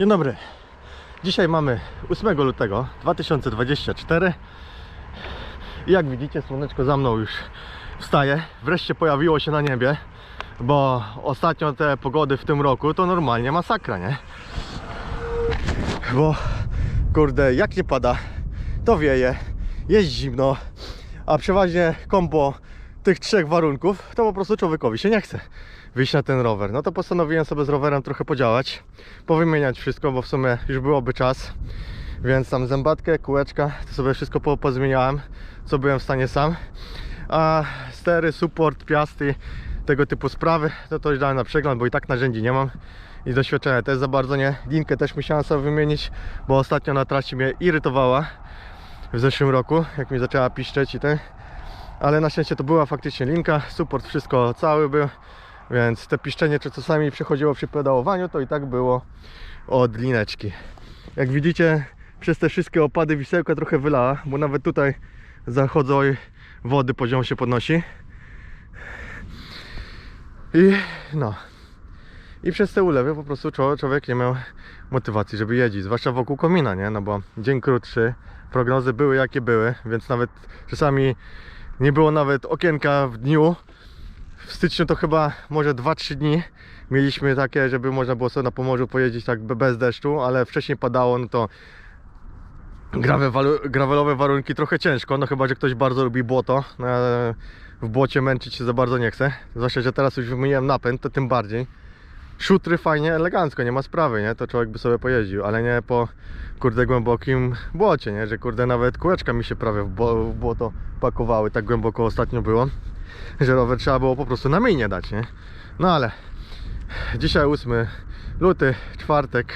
Dzień dobry. Dzisiaj mamy 8 lutego 2024 i jak widzicie słoneczko za mną już wstaje. Wreszcie pojawiło się na niebie, bo ostatnio te pogody w tym roku to normalnie masakra, nie? Bo kurde, jak nie pada, to wieje, jest zimno, a przeważnie kombo tych trzech warunków, to po prostu człowiekowi się nie chce wyjść na ten rower. No to postanowiłem sobie z rowerem trochę podziałać, powymieniać wszystko, bo w sumie już byłoby czas. Więc tam zębatkę, kółeczka, to sobie wszystko po, pozmieniałem, co byłem w stanie sam. A stery, support, piasty, tego typu sprawy, to to już dałem na przegląd, bo i tak narzędzi nie mam. I doświadczenia też za bardzo nie. Linkę też musiałem sobie wymienić, bo ostatnio na trasie mnie irytowała w zeszłym roku, jak mi zaczęła piszczeć i ten. Ale na szczęście to była faktycznie linka, support wszystko cały był, więc te piszczenie, czy czasami przechodziło przy pedałowaniu, to i tak było od lineczki. Jak widzicie, przez te wszystkie opady wisełka trochę wylała, bo nawet tutaj zachodzą wody, poziom się podnosi. I no. I przez te ulewy po prostu człowiek nie miał motywacji, żeby jeździć, zwłaszcza wokół komina, nie? No bo dzień krótszy, prognozy były jakie były, więc nawet czasami nie było nawet okienka w dniu. W styczniu to chyba może 2-3 dni mieliśmy takie, żeby można było sobie na Pomorzu pojeździć tak be- bez deszczu, ale wcześniej padało, no to gravelowe warunki trochę ciężko, no chyba, że ktoś bardzo lubi błoto. No, ale w błocie męczyć się za bardzo nie chce. Zwłaszcza, że teraz już wymieniłem napęd, to tym bardziej. Szutry fajnie, elegancko, nie ma sprawy, nie? To człowiek by sobie pojeździł, ale nie po kurde głębokim błocie, nie? Że kurde nawet kółeczka mi się prawie w błoto pakowały, tak głęboko ostatnio było, że rower trzeba było po prostu na minie dać, nie? No ale dzisiaj 8 luty, czwartek,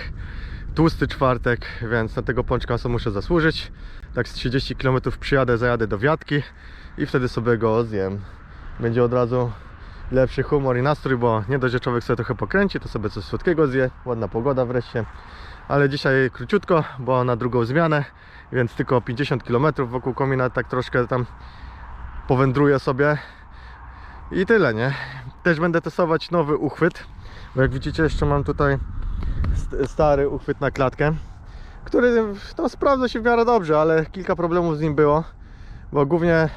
tłusty czwartek, więc na tego pączka sobie muszę zasłużyć. Tak z 30 km przyjadę, zajadę do wiatki i wtedy sobie go zjem. Będzie od razu lepszy humor i nastrój, bo nie dość, że człowiek sobie trochę pokręci, to sobie coś słodkiego zje, ładna pogoda wreszcie. Ale dzisiaj króciutko, bo na drugą zmianę, więc tylko 50 km wokół komina, tak troszkę tam powędruję sobie i tyle, nie? Też będę testować nowy uchwyt, bo jak widzicie jeszcze mam tutaj st- stary uchwyt na klatkę, który no, sprawdza się w miarę dobrze, ale kilka problemów z nim było, bo głównie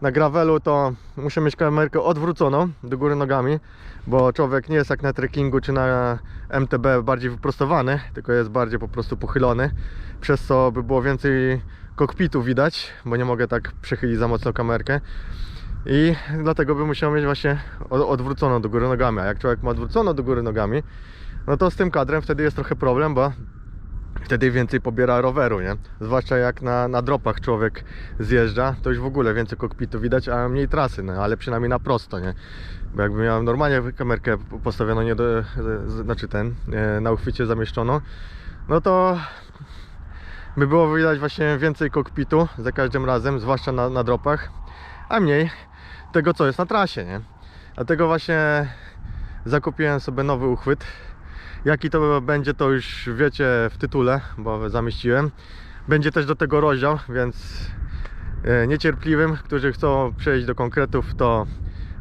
na gravelu to muszę mieć kamerkę odwróconą do góry nogami, bo człowiek nie jest jak na trekkingu czy na MTB bardziej wyprostowany, tylko jest bardziej po prostu pochylony, przez co by było więcej kokpitu widać, bo nie mogę tak przechylić za mocno kamerkę. I dlatego by musiał mieć właśnie odwróconą do góry nogami. A jak człowiek ma odwróconą do góry nogami, no to z tym kadrem wtedy jest trochę problem, bo wtedy więcej pobiera roweru, nie? Zwłaszcza jak na, na dropach człowiek zjeżdża, to już w ogóle więcej kokpitu widać, a mniej trasy, no, ale przynajmniej na prosto, nie? Bo jakby miałem normalnie kamerkę postawioną, nie do, znaczy ten, e, na uchwycie zamieszczoną, no to by było widać właśnie więcej kokpitu za każdym razem, zwłaszcza na, na dropach, a mniej tego, co jest na trasie, nie? Dlatego właśnie zakupiłem sobie nowy uchwyt. Jaki to będzie, to już wiecie w tytule, bo zamieściłem. Będzie też do tego rozdział, więc e, niecierpliwym, którzy chcą przejść do konkretów, to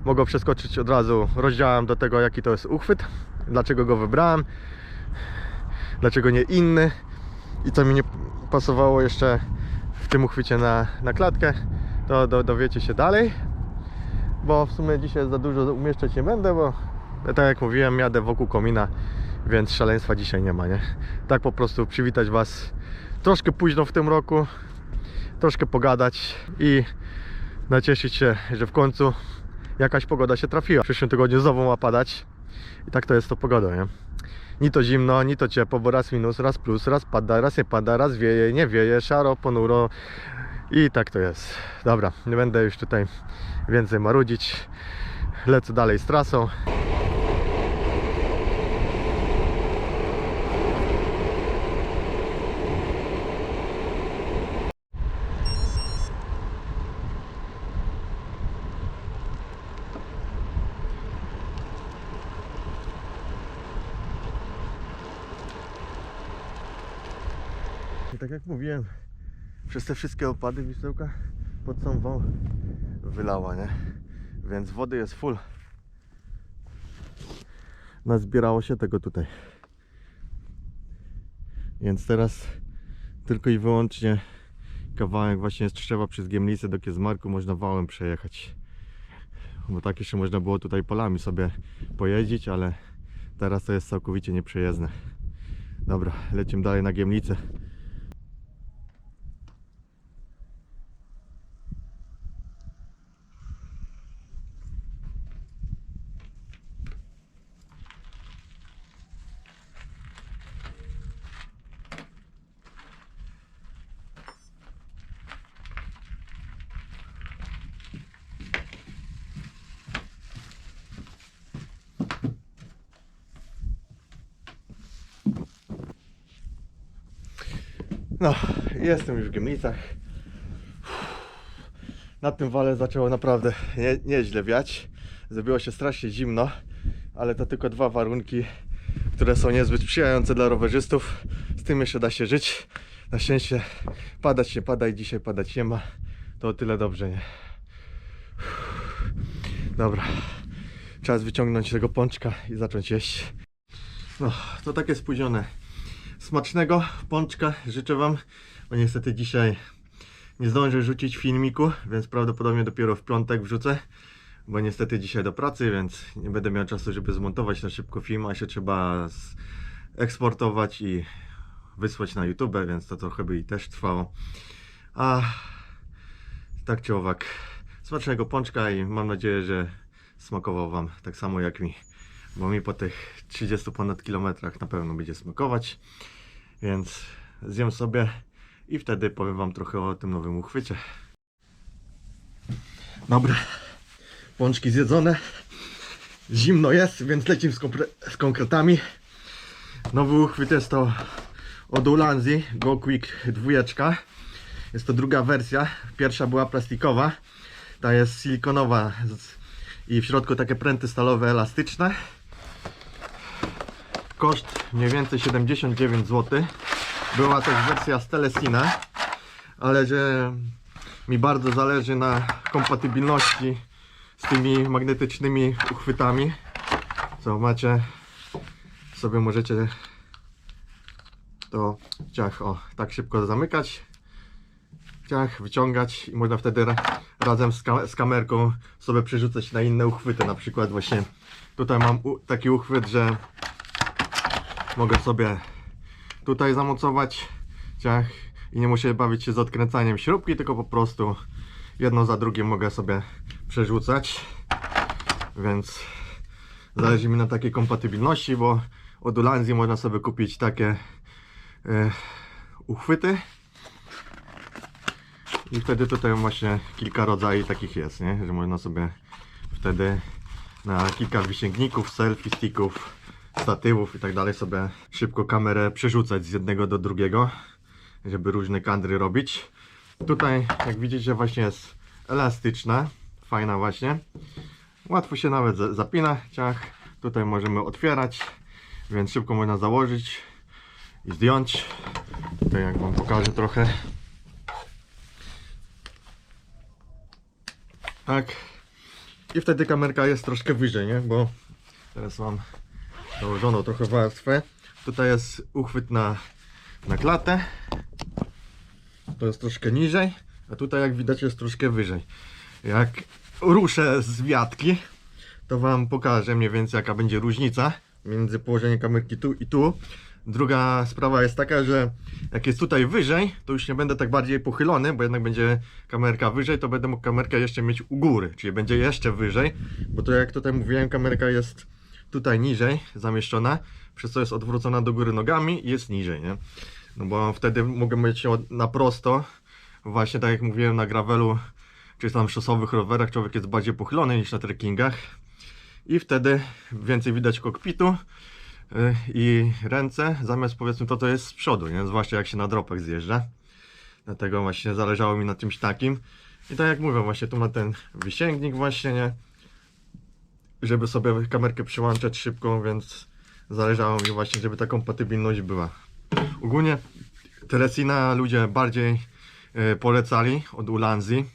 mogą przeskoczyć od razu rozdziałem do tego, jaki to jest uchwyt, dlaczego go wybrałem, dlaczego nie inny i co mi nie pasowało jeszcze w tym uchwycie na, na klatkę, to do, dowiecie się dalej, bo w sumie dzisiaj za dużo umieszczać nie będę, bo tak jak mówiłem, jadę wokół komina, więc szaleństwa dzisiaj nie ma, nie? Tak po prostu przywitać Was troszkę późno w tym roku, troszkę pogadać i nacieszyć się, że w końcu jakaś pogoda się trafiła. W przyszłym tygodniu znowu ma padać i tak to jest to pogoda, nie? Ni to zimno, ni to ciepło, bo raz minus, raz plus, raz pada, raz nie pada, raz wieje, nie wieje, szaro, ponuro i tak to jest. Dobra, nie będę już tutaj więcej marudzić. Lecę dalej z trasą. I tak jak mówiłem, przez te wszystkie opady wisełka pod sam wał wylała, nie? Więc wody jest full. Nazbierało się tego tutaj. Więc teraz tylko i wyłącznie kawałek właśnie z Trzewa przez Giemlicę do Kiezmarku można wałem przejechać. Bo tak jeszcze można było tutaj polami sobie pojeździć, ale teraz to jest całkowicie nieprzejezdne. Dobra, lecimy dalej na Giemlicę. No, jestem już w Giemlicach. Na tym wale zaczęło naprawdę nie, nieźle wiać. Zrobiło się strasznie zimno, ale to tylko dwa warunki, które są niezbyt sprzyjające dla rowerzystów. Z tym jeszcze da się żyć. Na szczęście padać nie pada i dzisiaj padać nie ma. To o tyle dobrze, nie? Dobra, czas wyciągnąć tego pączka i zacząć jeść. No, to takie spóźnione smacznego pączka życzę Wam, bo niestety dzisiaj nie zdążę rzucić filmiku, więc prawdopodobnie dopiero w piątek wrzucę, bo niestety dzisiaj do pracy, więc nie będę miał czasu, żeby zmontować na szybko film, a się trzeba eksportować i wysłać na YouTube, więc to trochę by i też trwało. A tak czy owak, smacznego pączka i mam nadzieję, że smakował Wam tak samo jak mi bo mi po tych 30 ponad kilometrach na pewno będzie smakować. Więc zjem sobie i wtedy powiem Wam trochę o tym nowym uchwycie. Dobra, pączki zjedzone. Zimno jest, więc lecimy z, z konkretami. Nowy uchwyt jest to od Ulanzi Go Quick 2. Jest to druga wersja. Pierwsza była plastikowa, ta jest silikonowa i w środku takie pręty stalowe elastyczne. Koszt mniej więcej 79 zł. Była też wersja z Telesina, ale że mi bardzo zależy na kompatybilności z tymi magnetycznymi uchwytami. Co macie, sobie możecie to ciach, o, tak szybko zamykać. Ciach, wyciągać i można wtedy ra razem z, ka z kamerką sobie przerzucać na inne uchwyty. Na przykład właśnie tutaj mam taki uchwyt, że mogę sobie tutaj zamocować ciach i nie muszę bawić się z odkręcaniem śrubki, tylko po prostu jedno za drugim mogę sobie przerzucać. Więc zależy mi na takiej kompatybilności, bo od Ulanzi można sobie kupić takie e, uchwyty. I wtedy tutaj właśnie kilka rodzajów takich jest, nie? że można sobie wtedy na kilka wysięgników, selfie sticków, statywów i tak dalej sobie szybko kamerę przerzucać z jednego do drugiego, żeby różne kadry robić. Tutaj jak widzicie właśnie jest elastyczna, fajna właśnie. Łatwo się nawet za- zapina ciach. Tutaj możemy otwierać, więc szybko można założyć i zdjąć. Tutaj jak wam pokażę trochę. Tak. I wtedy kamerka jest troszkę wyżej, nie? Bo teraz mam założoną trochę warstwę. Tutaj jest uchwyt na, na klatę. To jest troszkę niżej, a tutaj jak widać jest troszkę wyżej. Jak ruszę z wiatki, to Wam pokażę mniej więcej jaka będzie różnica między położeniem kamerki tu i tu. Druga sprawa jest taka, że jak jest tutaj wyżej, to już nie będę tak bardziej pochylony, bo jednak będzie kamerka wyżej, to będę mógł kamerkę jeszcze mieć u góry, czyli będzie jeszcze wyżej, bo to jak tutaj mówiłem, kamerka jest tutaj niżej zamieszczona, przez co jest odwrócona do góry nogami i jest niżej, nie? No bo wtedy mogę mieć ją na prosto, właśnie tak jak mówiłem na gravelu, czy tam szosowych rowerach, człowiek jest bardziej pochylony niż na trekkingach i wtedy więcej widać kokpitu y, i ręce, zamiast powiedzmy to, to jest z przodu, nie? zwłaszcza jak się na dropach zjeżdża. Dlatego właśnie zależało mi na czymś takim. I tak jak mówię, właśnie tu ma ten wysięgnik właśnie, nie? Żeby sobie kamerkę przyłączać szybko, więc zależało mi właśnie, żeby ta kompatybilność była. Ogólnie Teresina ludzie bardziej e, polecali od Ulanzi.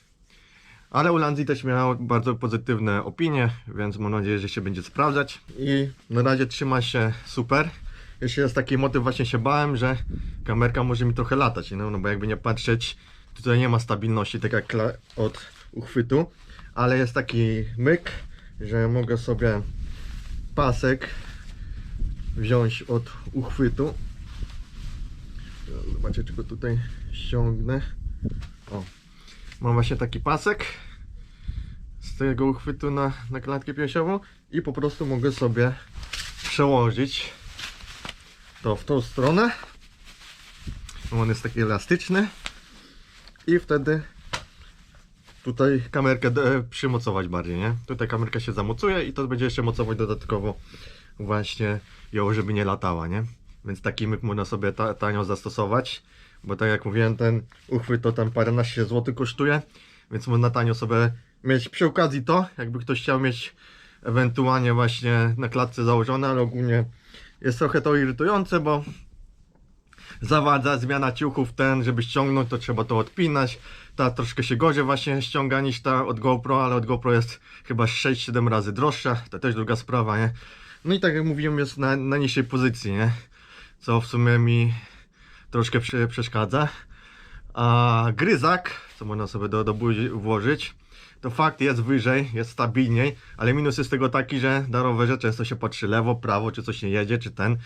Ale Ulanzi też miał bardzo pozytywne opinie, więc mam nadzieję, że się będzie sprawdzać. I na razie trzyma się super. jeszcze jest taki motyw, właśnie się bałem, że kamerka może mi trochę latać, no, no bo jakby nie patrzeć, tutaj nie ma stabilności, tak jak od uchwytu, ale jest taki myk, że mogę sobie pasek wziąć od uchwytu. Zobaczcie, czy go tutaj ściągnę. O. Mam właśnie taki pasek z tego uchwytu na, na klatkę piersiową i po prostu mogę sobie przełożyć to w tą stronę. On jest taki elastyczny i wtedy tutaj kamerkę e, przymocować bardziej, nie? Tutaj kamerka się zamocuje i to będzie jeszcze mocować dodatkowo właśnie ją, żeby nie latała, nie? Więc taki myk można sobie ta, tanio zastosować, bo tak jak mówiłem, ten uchwyt to tam paręnaście złotych kosztuje, więc można tanio sobie mieć przy okazji to, jakby ktoś chciał mieć ewentualnie właśnie na klatce założone, ale ogólnie jest trochę to irytujące, bo zawadza zmiana ciuchów ten, żeby ściągnąć to trzeba to odpinać. Ta troszkę się gorzej właśnie ściąga niż ta od GoPro, ale od GoPro jest chyba 6-7 razy droższa, to też druga sprawa, nie? No i tak jak mówiłem jest na, na niższej pozycji, nie? Co w sumie mi troszkę prze- przeszkadza. A gryzak, co można sobie do, do buzi włożyć, to fakt jest wyżej, jest stabilniej, ale minus jest tego taki, że na rowerze często się patrzy lewo, prawo, czy coś nie jedzie, czy ten,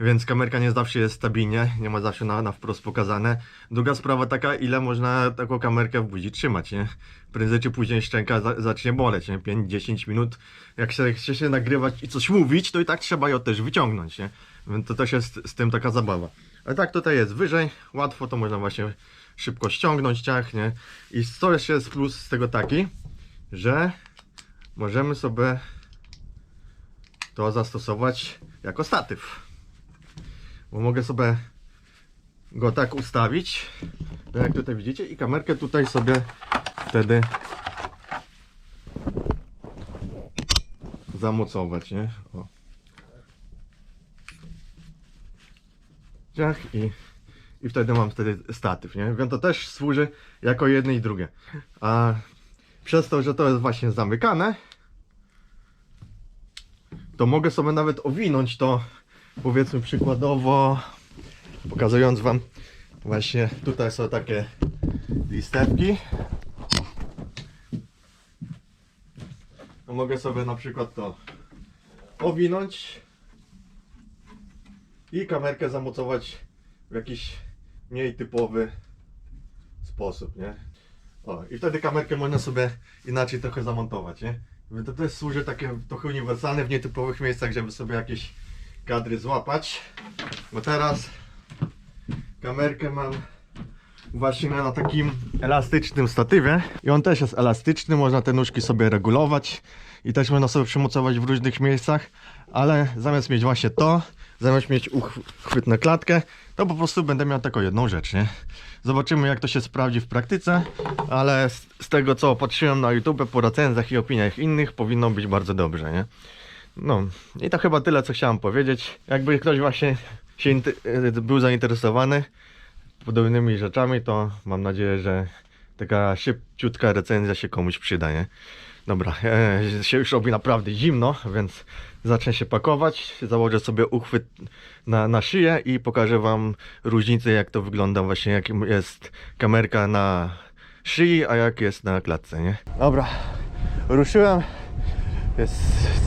więc kamerka nie zawsze jest stabilnie, nie ma zawsze na, na wprost pokazane. Druga sprawa taka, ile można taką kamerkę w buzi trzymać, nie? Prędzej czy później szczęka za, zacznie boleć, nie? 5-10 minut, jak się chce się nagrywać i coś mówić, to i tak trzeba ją też wyciągnąć, nie? Więc to też jest z tym taka zabawa. Ale tak tutaj jest wyżej, łatwo to można właśnie szybko ściągnąć, ciach, nie? I co jeszcze jest plus z tego taki, że możemy sobie to zastosować jako statyw. Bo mogę sobie go tak ustawić, tak jak tutaj widzicie, i kamerkę tutaj sobie wtedy zamocować, nie? O. Ciach i, i wtedy mam wtedy statyw, nie? Więc to też służy jako jedno i drugie. A przez to, że to jest właśnie zamykane, to mogę sobie nawet owinąć to, powiedzmy przykładowo, pokazując Wam właśnie tutaj są takie listewki. To mogę sobie na przykład to owinąć i kamerkę zamocować w jakiś mniej typowy sposób, nie? O, i wtedy kamerkę można sobie inaczej trochę zamontować, nie? To też służy takie trochę uniwersalne w nietypowych miejscach, żeby sobie jakieś kadry złapać. Bo teraz kamerkę mam właśnie na takim elastycznym statywie i on też jest elastyczny, można te nóżki sobie regulować i też można sobie przymocować w różnych miejscach, ale zamiast mieć właśnie to, zamiast mieć uchwyt na klatkę, to po prostu będę miał taką jedną rzecz, nie? Zobaczymy jak to się sprawdzi w praktyce, ale z, z tego co patrzyłem na YouTube po recenzjach i opiniach innych powinno być bardzo dobrze, nie? No i to chyba tyle co chciałem powiedzieć. Jakby ktoś właśnie się inty- był zainteresowany podobnymi rzeczami, to mam nadzieję, że taka szybciutka recenzja się komuś przyda, nie? Dobra, e, się już robi naprawdę zimno, więc zacznę się pakować. Założę sobie uchwyt na, na szyję i pokażę Wam różnicę, jak to wygląda, właśnie jak jest kamerka na szyi, a jak jest na klatce, nie? Dobra, ruszyłem. Jest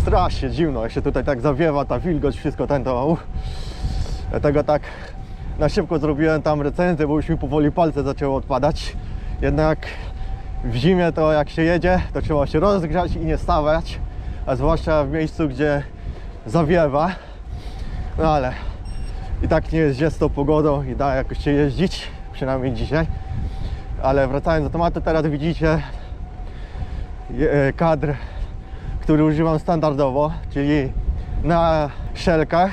strasznie zimno, jak się tutaj tak zawiewa, ta wilgoć, wszystko ten to. Dlatego tak na szybko zrobiłem tam recenzję, bo już mi powoli palce zaczęły odpadać. Jednak w zimie to jak się jedzie, to trzeba się rozgrzać i nie stawać, a zwłaszcza w miejscu, gdzie zawiewa. No ale i tak nie jest z tą pogodą i da jakoś się jeździć, przynajmniej dzisiaj. Ale wracając do tematu, teraz widzicie e, kadr, który używam standardowo, czyli na szelkach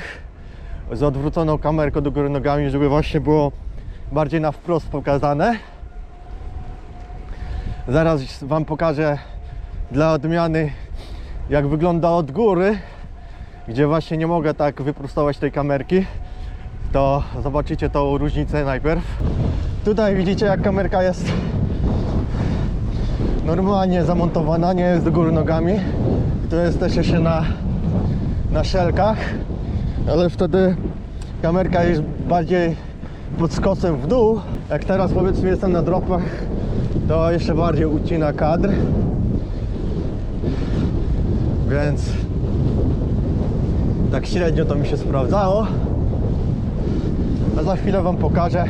z odwróconą kamerką do góry nogami, żeby właśnie było bardziej na wprost pokazane. Zaraz Wam pokażę dla odmiany jak wygląda od góry, gdzie właśnie nie mogę tak wyprostować tej kamerki. To zobaczycie tą różnicę najpierw. Tutaj widzicie jak kamerka jest normalnie zamontowana, nie jest do góry nogami. To jest też jeszcze na, na szelkach, ale wtedy kamerka jest bardziej pod skosem w dół. Jak teraz powiedzmy jestem na dropach, to jeszcze bardziej ucina kadr. Więc tak średnio to mi się sprawdzało. A za chwilę Wam pokażę,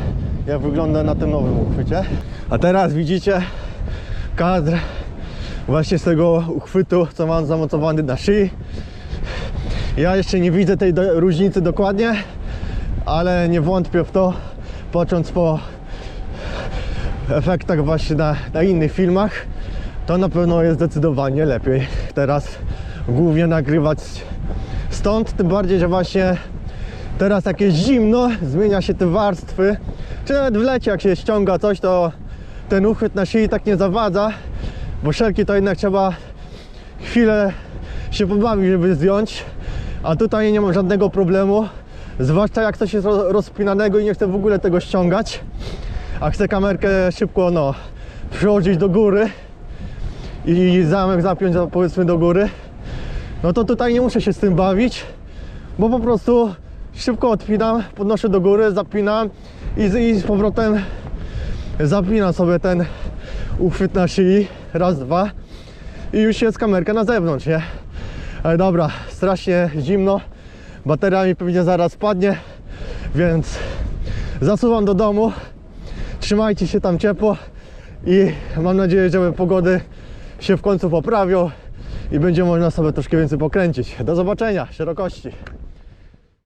jak wygląda na tym nowym uchwycie. A teraz widzicie kadr właśnie z tego uchwytu, co mam zamontowany na szyi. Ja jeszcze nie widzę tej do, różnicy dokładnie, ale nie wątpię w to, patrząc po efektach właśnie na, na innych filmach, to na pewno jest zdecydowanie lepiej. Teraz głównie nagrywać stąd, tym bardziej, że właśnie teraz jak jest zimno, zmienia się te warstwy, czy nawet w lecie jak się ściąga coś, to ten uchwyt na szyi tak nie zawadza, bo szelki to jednak trzeba chwilę się pobawić, żeby zdjąć, a tutaj nie mam żadnego problemu, zwłaszcza jak coś jest ro- rozpinanego i nie chcę w ogóle tego ściągać, a chcę kamerkę szybko no, przyłożyć do góry i zamek zapiąć powiedzmy do góry, no to tutaj nie muszę się z tym bawić, bo po prostu szybko odpinam, podnoszę do góry, zapinam i z, i z powrotem zapinam sobie ten uchwyt na szyi, raz, dwa. I już jest kamerka na zewnątrz, nie? Ale dobra, strasznie zimno, bateria mi pewnie zaraz spadnie, więc zasuwam do domu, trzymajcie się tam ciepło i mam nadzieję, że pogody się w końcu poprawią i będzie można sobie troszkę więcej pokręcić. Do zobaczenia, szerokości.